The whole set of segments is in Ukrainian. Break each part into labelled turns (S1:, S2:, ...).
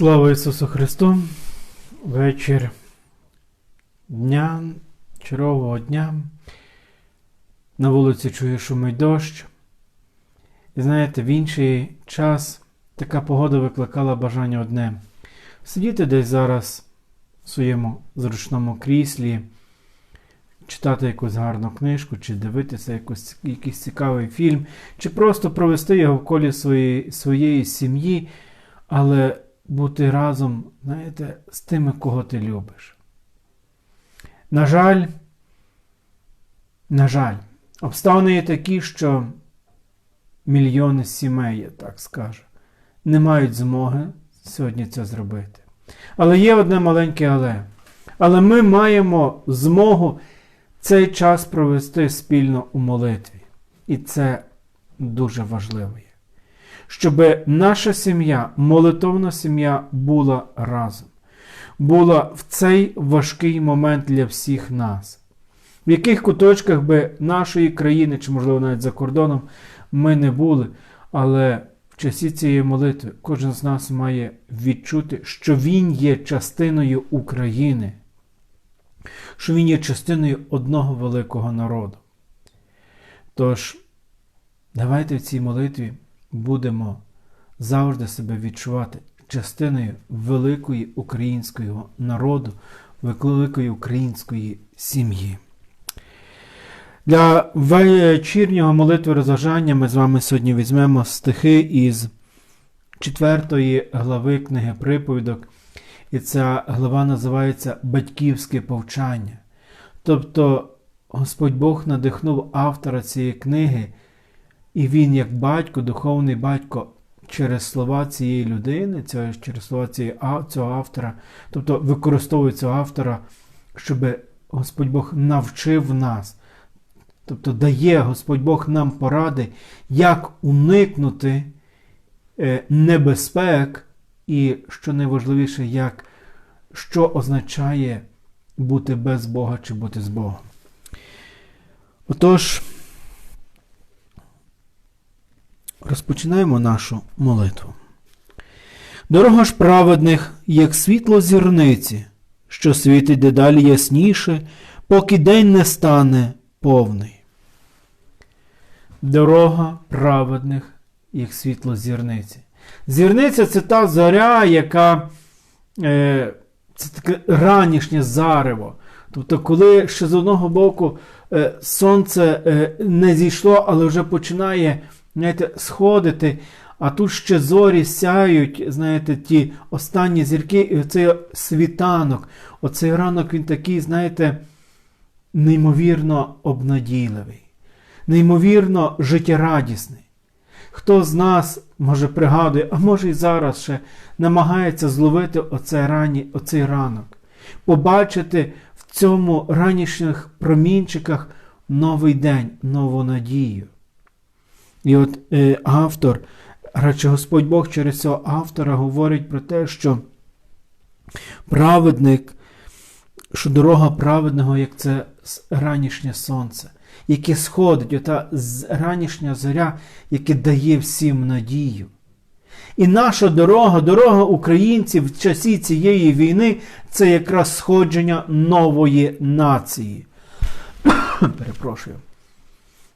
S1: Слава Ісусу Христу! Вечір дня, чергового дня. На вулиці чую шумить дощ. І знаєте, в інший час така погода викликала бажання одне: сидіти десь зараз в своєму зручному кріслі, читати якусь гарну книжку, чи дивитися якусь, якийсь цікавий фільм, чи просто провести його в колі своєї, своєї сім'ї, але бути разом, знаєте, з тими, кого ти любиш. На жаль, на жаль, обставини є такі, що мільйони сімей, я так скажу, не мають змоги сьогодні це зробити. Але є одне маленьке але. Але ми маємо змогу цей час провести спільно у молитві. І це дуже важливо. Щоб наша сім'я, молитовна сім'я, була разом, була в цей важкий момент для всіх нас. В яких куточках би нашої країни, чи, можливо, навіть за кордоном, ми не були, але в часі цієї молитви кожен з нас має відчути, що він є частиною України, що він є частиною одного великого народу. Тож, давайте в цій молитві будемо завжди себе відчувати частиною великої українського народу, великої української сім'ї. Для вечірнього молитви розважання ми з вами сьогодні візьмемо стихи із 4 глави книги Приповідок. І ця глава називається Батьківське повчання. Тобто Господь Бог надихнув автора цієї книги, і він, як батько, духовний батько, через слова цієї людини, через слова цього автора, тобто використовує цього автора, щоб Господь Бог навчив нас. Тобто дає Господь Бог нам поради, як уникнути небезпек, і, що найважливіше, як, що означає бути без Бога чи бути з Богом. Отож, розпочинаємо нашу молитву. Дорога ж праведних, як світло зірниці, що світить дедалі ясніше, поки день не стане повний. Дорога праведних, як світло зірниці. Зірниця це та зоря, яка е, це таке ранішнє зарево. Тобто, коли ще з одного боку е, сонце е, не зійшло, але вже починає знаєте, сходити, а тут ще зорі сяють, знаєте, ті останні зірки, і оцей світанок, оцей ранок він такий, знаєте, неймовірно обнадійливий, неймовірно життєрадісний. Хто з нас, може, пригадує, а може і зараз ще намагається зловити оце рані, оцей ранок, побачити в цьому ранішніх промінчиках новий день, нову надію. І от е, автор, радше Господь Бог через цього автора говорить про те, що праведник, що дорога праведного, як це ранішнє сонце яке сходить, ота ранішня зоря, яке дає всім надію. І наша дорога, дорога українців в часі цієї війни це якраз сходження нової нації. Перепрошую.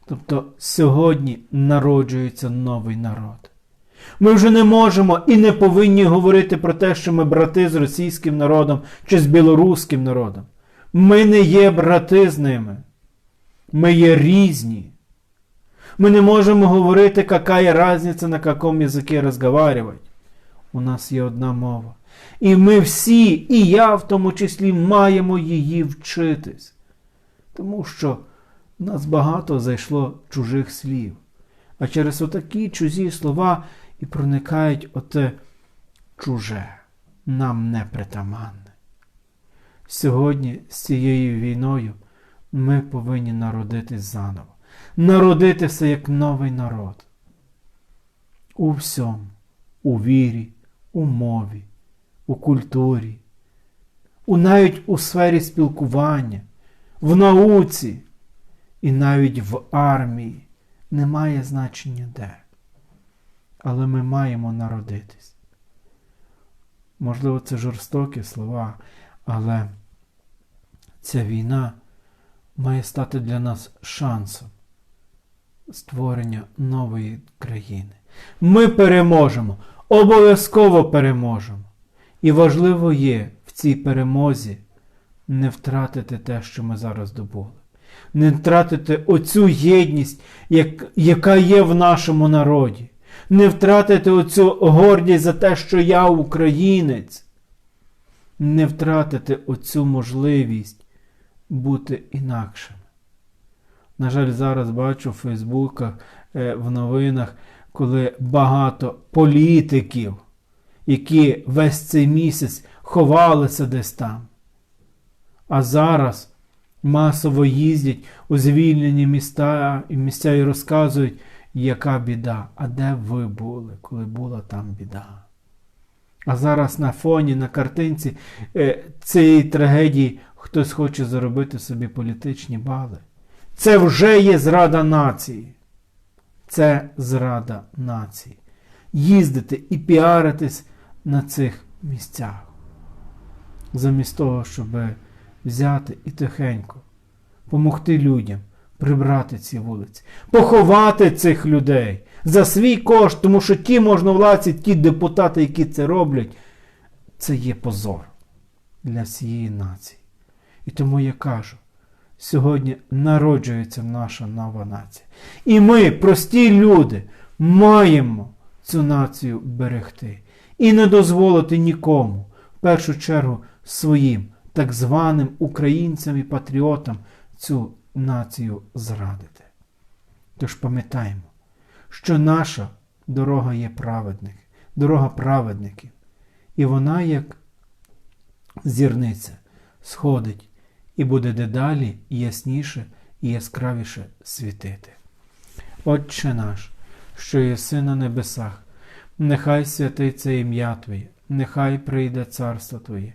S1: Тобто сьогодні народжується новий народ. Ми вже не можемо і не повинні говорити про те, що ми брати з російським народом чи з білоруським народом. Ми не є брати з ними. Ми є різні. Ми не можемо говорити, яка є різниця, на якому язикі розговаривати. У нас є одна мова. І ми всі, і я в тому числі, маємо її вчитись. Тому що в нас багато зайшло чужих слів. А через отакі чужі слова і проникають оте чуже, нам непритаманне. Сьогодні з цією війною ми повинні народитись заново. Народитися як новий народ. У всьому, у вірі, у мові, у культурі, у навіть у сфері спілкування, в науці і навіть в армії немає значення де. Але ми маємо народитись. Можливо, це жорстокі слова, але ця війна має стати для нас шансом створення нової країни. Ми переможемо, обов'язково переможемо. І важливо є в цій перемозі не втратити те, що ми зараз добули. Не втратити оцю єдність, як, яка є в нашому народі. Не втратити оцю гордість за те, що я українець. Не втратити оцю можливість бути інакшим. На жаль, зараз бачу в Фейсбуках, е, в новинах, коли багато політиків, які весь цей місяць ховалися десь там. А зараз масово їздять у звільнені міста і місця і розказують, яка біда. А де ви були, коли була там біда? А зараз на фоні, на картинці е, цієї трагедії хтось хоче заробити собі політичні бали. Це вже є зрада нації. Це зрада нації. Їздити і піаритись на цих місцях. Замість того, щоб взяти і тихенько, помогти людям прибрати ці вулиці, поховати цих людей за свій кошт, тому що ті можновладці, ті депутати, які це роблять, це є позор для всієї нації. І тому я кажу, сьогодні народжується наша нова нація. І ми, прості люди, маємо цю націю берегти і не дозволити нікому, в першу чергу, своїм так званим українцям і патріотам цю націю зрадити. Тож пам'ятаємо, що наша дорога є праведник, дорога праведників, і вона, як зірниця, сходить і буде дедалі ясніше і яскравіше світити. Отче наш, що єси на небесах, нехай святиться ім'я Твоє, нехай прийде царство Твоє,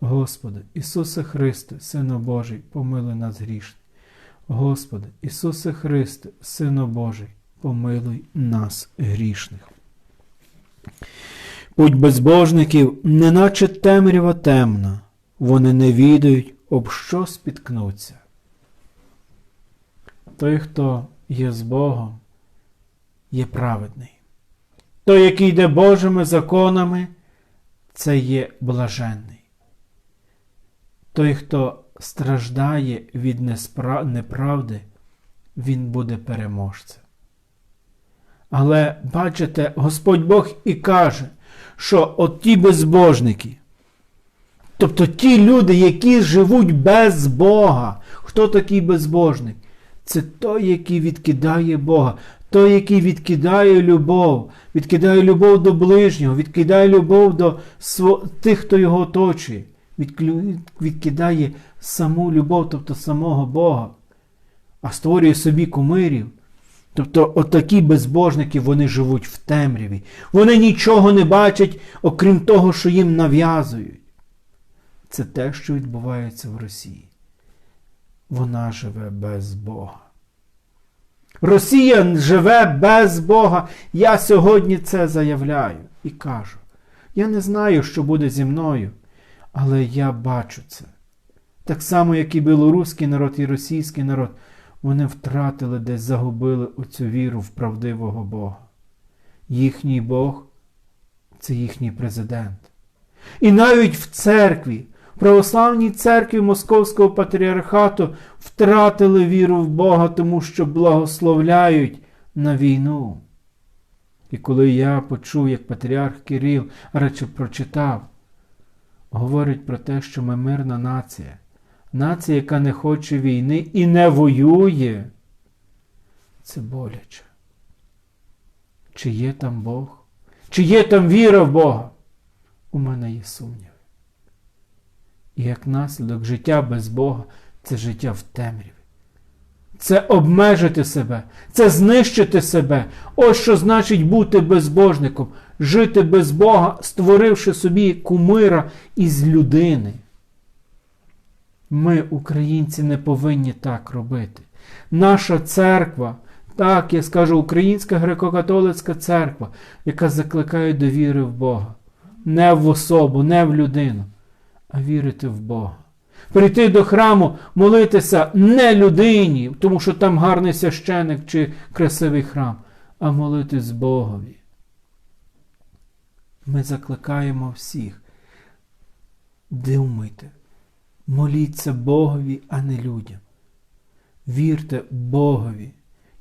S1: Господи, Ісусе Христе, Сину Божий, помилуй нас грішне. Господи, Ісусе Христе, Сину Божий, помилуй нас грішних. Путь безбожників, неначе темрява темна, вони не відають, об що спіткнуться. Той, хто є з Богом, є праведний. Той, який йде Божими законами, це є блаженний. Той, хто страждає від неправди, він буде переможцем. Але бачите, Господь Бог і каже, що от ті безбожники, тобто ті люди, які живуть без Бога, хто такий безбожник? Це той, який відкидає Бога, той, який відкидає любов, відкидає любов до ближнього, відкидає любов до тих, хто його оточує, відкидає саму любов, тобто самого Бога, а створює собі кумирів. Тобто отакі безбожники вони живуть в темряві. Вони нічого не бачать, окрім того, що їм нав'язують. Це те, що відбувається в Росії. Вона живе без Бога. Росія живе без Бога. Я сьогодні це заявляю і кажу. Я не знаю, що буде зі мною, але я бачу це. Так само, як і білоруський народ, і російський народ, вони втратили десь загубили оцю віру в правдивого Бога. Їхній Бог це їхній президент. І навіть в церкві православній церкві Московського патріархату втратили віру в Бога, тому що благословляють на війну. І коли я почув, як патріарх Кирил, радше прочитав, говорить про те, що ми мирна нація, нація, яка не хоче війни і не воює, це боляче. Чи є там Бог? Чи є там віра в Бога? У мене є сумніви. І як наслідок життя без Бога це життя в темряві. Це обмежити себе, це знищити себе. Ось що значить бути безбожником, жити без Бога, створивши собі кумира із людини. Ми, українці, не повинні так робити. Наша церква, так, я скажу, Українська греко-католицька церква, яка закликає до віри в Бога. Не в особу, не в людину, а вірити в Бога. Прийти до храму, молитися не людині, тому що там гарний священик чи красивий храм, а молитись Богові. Ми закликаємо всіх. Думайте, моліться Богові, а не людям. Вірте Богові,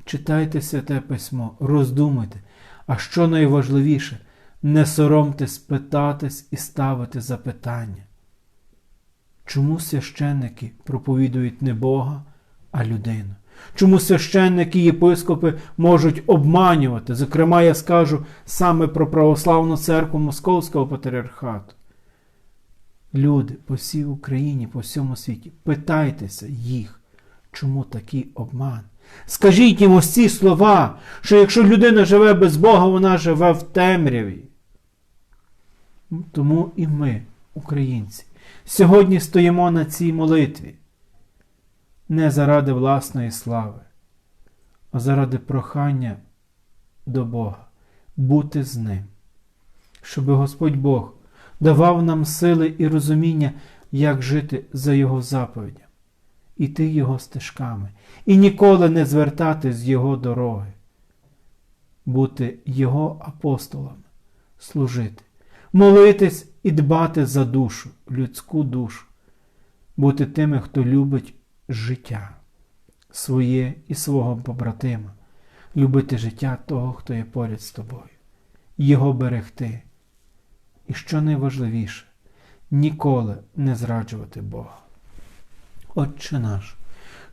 S1: читайте святе письмо, роздумуйте, а що найважливіше, не соромтесь питатись і ставити запитання. Чому священники проповідують не Бога, а людину? Чому священники і єпископи можуть обманювати? Зокрема, я скажу саме про православну церкву Московського патріархату. Люди по всій Україні, по всьому світі, питайтеся їх, чому такий обман? Скажіть їм ось ці слова, що якщо людина живе без Бога, вона живе в темряві. Тому і ми, українці, сьогодні стоїмо на цій молитві не заради власної слави, а заради прохання до Бога, бути з Ним, щоб Господь Бог давав нам сили і розуміння, як жити за Його заповідями, іти Його стежками і ніколи не звертати з Його дороги, бути Його апостолами, служити, молитись і дбати за душу, людську душу, бути тими, хто любить життя своє і свого побратима, любити життя того, хто є поряд з тобою, його берегти. І що найважливіше, ніколи не зраджувати Бога. Отче наш,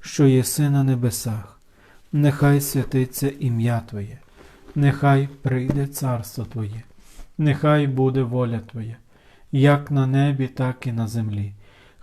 S1: що єси на небесах, нехай святиться ім'я Твоє, нехай прийде царство Твоє, нехай буде воля Твоя, як на небі, так і на землі.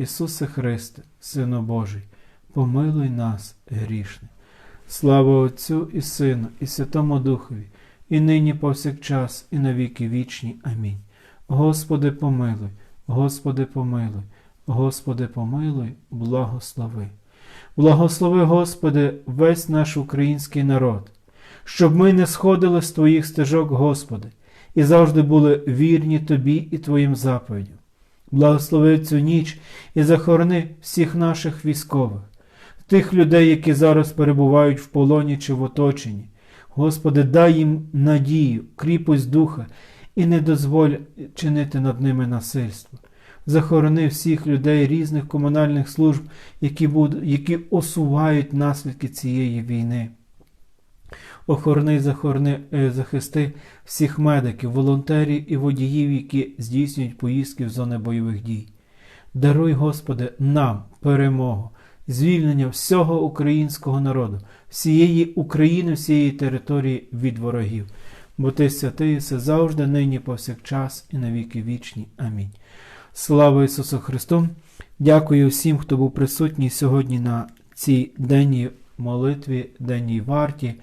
S1: Ісусе Христе, Сину Божий, помилуй нас грішне. Слава Отцю і Сину, і Святому Духові, і нині повсякчас, і на віки вічні. Амінь. Господи, помилуй, Господи, помилуй, Господи, помилуй, благослови. Благослови, Господи, весь наш український народ, щоб ми не сходили з Твоїх стежок, Господи, і завжди були вірні Тобі і Твоїм заповідям. Благослови цю ніч і захорони всіх наших військових, тих людей, які зараз перебувають в полоні чи в оточенні. Господи, дай їм надію, кріпость духа і не дозволь чинити над ними насильство. Захорони всіх людей різних комунальних служб, які, будуть, які осувають наслідки цієї війни. Охорони, захорони, е, захисти всіх медиків, волонтерів і водіїв, які здійснюють поїздки в зони бойових дій. Даруй, Господи, нам перемогу, звільнення всього українського народу, всієї України, всієї території від ворогів. Бо ти святий, все завжди, нині, повсякчас і на віки вічні. Амінь. Слава Ісусу Христу! Дякую всім, хто був присутній сьогодні на цій денній молитві, денній варті.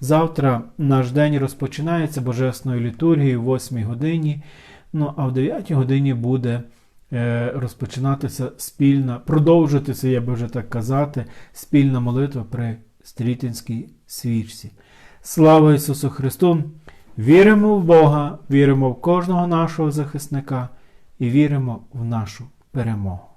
S1: Завтра наш день розпочинається Божественною літургією в 8 годині. Ну а в 9 годині буде е, розпочинатися спільна, продовжитися, я би вже так казати, спільна молитва при стрітинській свічці. Слава Ісусу Христу! Віримо в Бога, віримо в кожного нашого захисника і віримо в нашу перемогу.